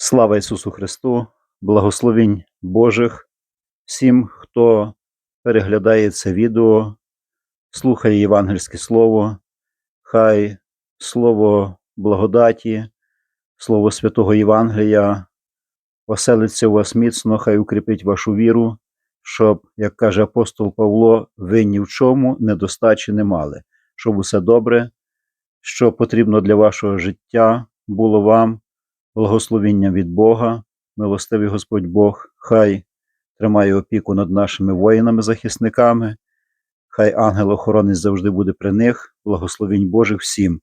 Слава Ісусу Христу, благословінь Божих всім, хто переглядає це відео, слухає євангельське слово, хай слово благодаті, слово святого Євангелія оселиться у вас міцно, хай укріпить вашу віру, щоб, як каже апостол Павло, ви ні в чому недостачі не мали, щоб усе добре, що потрібно для вашого життя, було вам благословіння від Бога, милостивий Господь Бог, хай тримає опіку над нашими воїнами-захисниками, хай ангел-охоронець завжди буде при них, благословінь Божих всім.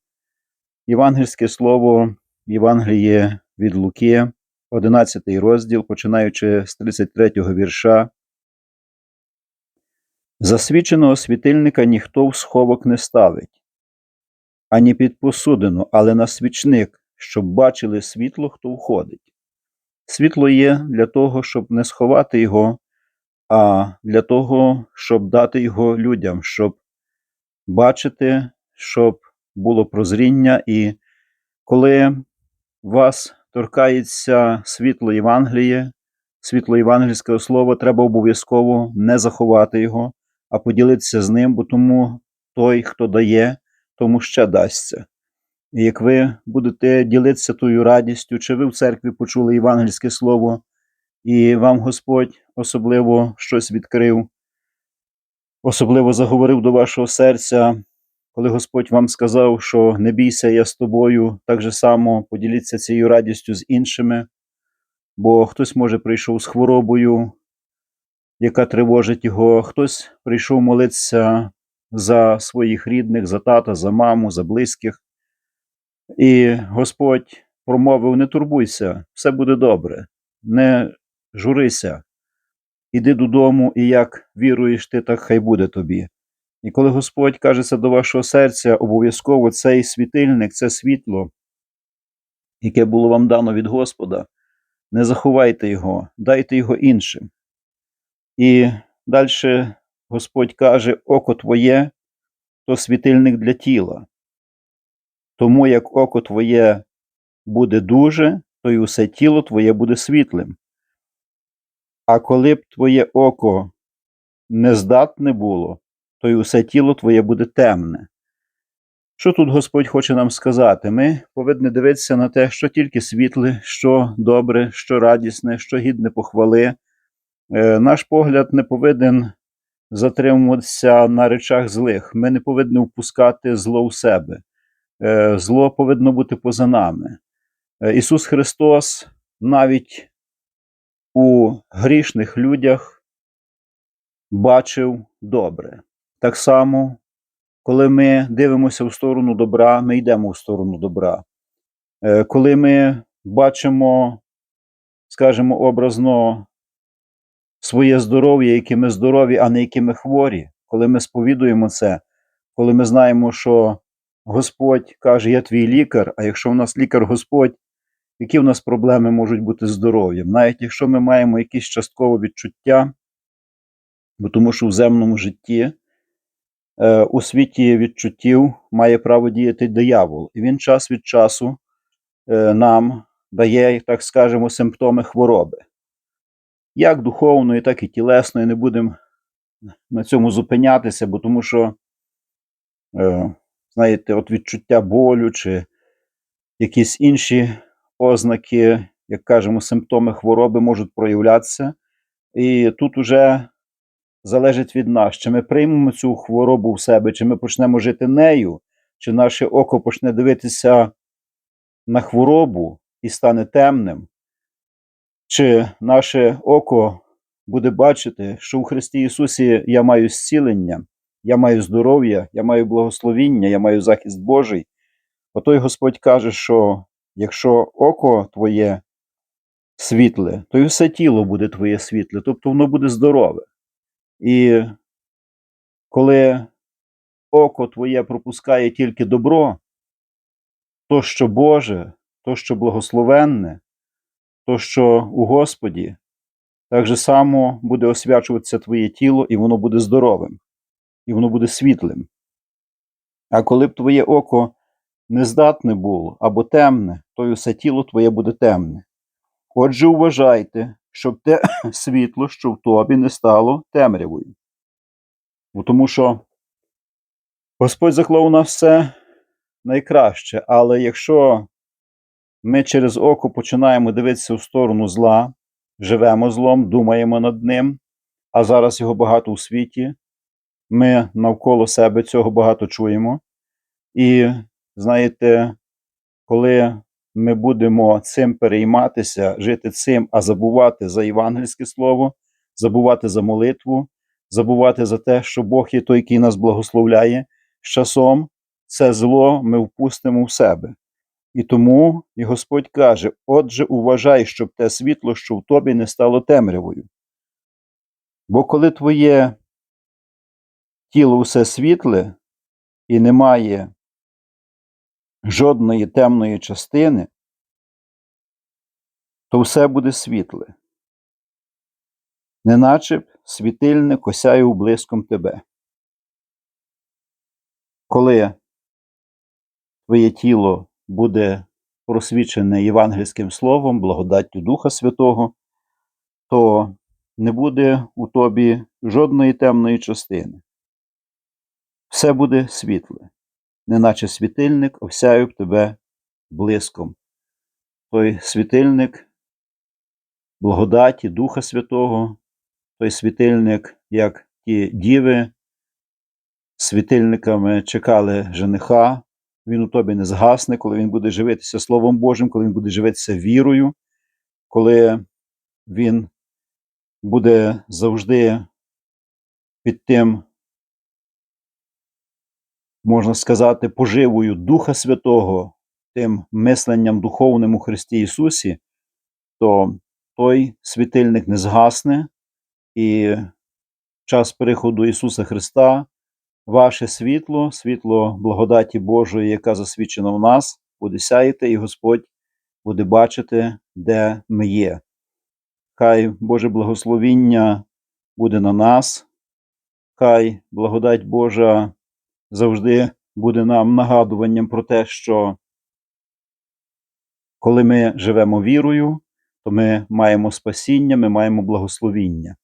Євангельське слово, Євангеліє від Луки, 11 розділ, починаючи з 33 вірша. Засвіченого світильника ніхто в сховок не ставить, ані під посудину, але на свічник, щоб бачили світло, хто входить. Світло є для того, щоб не сховати його, а для того, щоб дати його людям, щоб бачити, щоб було прозріння, і коли вас торкається світло Євангеліє, світло євангельського слова, треба обов'язково не заховати його, а поділитися з ним, бо тому той, хто дає, тому ще дасться. Як ви будете ділитися тою радістю, чи ви в церкві почули євангельське слово, і вам Господь особливо щось відкрив, особливо заговорив до вашого серця, коли Господь вам сказав, що не бійся, я з тобою, так же само поділіться цією радістю з іншими, бо хтось, може, прийшов з хворобою, яка тривожить його, хтось прийшов молитися за своїх рідних, за тата, за маму, за близьких. І Господь промовив: не турбуйся, все буде добре, не журися, іди додому, і як віруєш ти, так хай буде тобі. І коли Господь каже це до вашого серця, обов'язково цей світильник, це світло, яке було вам дано від Господа, не заховайте його, дайте його іншим. І далі Господь каже: Око твоє то світильник для тіла. Тому як око твоє буде дуже, то й усе тіло твоє буде світлим. А коли б твоє око нездатне було, то й усе тіло твоє буде темне. Що тут Господь хоче нам сказати? Ми повинні дивитися на те, що тільки світле, що добре, що радісне, що гідне похвали. Е, наш погляд не повинен затримуватися на речах злих. Ми не повинні впускати зло в себе. Е, зло повинно бути поза нами. Е, Ісус Христос навіть у грішних людях бачив добре. Так само, коли ми дивимося в сторону добра, ми йдемо в сторону добра. Е, коли ми бачимо, скажімо, образно своє здоров'я, які ми здорові, а не які ми хворі, коли ми сповідуємо це, коли ми знаємо, що Господь каже, я твій лікар, а якщо в нас лікар Господь, які в нас проблеми можуть бути з здоров'ям? Навіть якщо ми маємо якісь часткове відчуття, бо тому що в земному житті е, у світі відчуттів має право діяти диявол, і він час від часу е, нам дає, так скажемо, симптоми хвороби. Як духовної, так і тілесної, не будемо на цьому зупинятися, бо тому що. Е, знаєте, от відчуття болю чи якісь інші ознаки, як кажемо, симптоми хвороби можуть проявлятися. І тут уже залежить від нас, чи ми приймемо цю хворобу в себе, чи ми почнемо жити нею, чи наше око почне дивитися на хворобу і стане темним, чи наше око буде бачити, що у Христі Ісусі я маю зцілення, я маю здоров'я, я маю благословіння, я маю захист Божий. Отой Господь каже, що якщо око твоє світле, то й все тіло буде твоє світле, тобто воно буде здорове. І коли око твоє пропускає тільки добро, то, що Боже, то, що благословенне, то, що у Господі, так же само буде освячуватися твоє тіло, і воно буде здоровим і воно буде світлим. А коли б твоє око нездатне було або темне, то й усе тіло твоє буде темне. Отже, уважайте, щоб те світло, що в тобі, не стало темрявою. Бо Тому що Господь заклав у нас все найкраще, але якщо ми через око починаємо дивитися в сторону зла, живемо злом, думаємо над ним, а зараз його багато у світі, ми навколо себе цього багато чуємо. І знаєте, коли ми будемо цим перейматися, жити цим, а забувати за євангельське слово, забувати за молитву, забувати за те, що Бог є той, який нас благословляє, з часом це зло ми впустимо в себе. І тому і Господь каже: отже, уважай, щоб те світло, що в тобі, не стало темрявою. Бо коли твоє тіло усе світле і немає жодної темної частини, то все буде світле, неначе б світильник осяяв блиском тебе. Коли твоє тіло буде просвічене євангельським словом, благодаттю Духа Святого, то не буде у тобі жодної темної частини. Все буде світле, неначе світильник осяяв тебе блиском. Той світильник благодаті Духа Святого, той світильник, як ті діви, світильниками чекали жениха, він у тобі не згасне, коли він буде живитися Словом Божим, коли він буде живитися вірою, коли він буде завжди під тим, можна сказати, поживою Духа Святого, тим мисленням духовним у Христі Ісусі, то той світильник не згасне, і в час приходу Ісуса Христа ваше світло, світло благодаті Божої, яка засвідчена в нас, буде сяяти, і Господь буде бачити, де ми є. Хай Боже благословіння буде на нас, хай благодать Божа завжди буде нам нагадуванням про те, що коли ми живемо вірою, то ми маємо спасіння, ми маємо благословіння.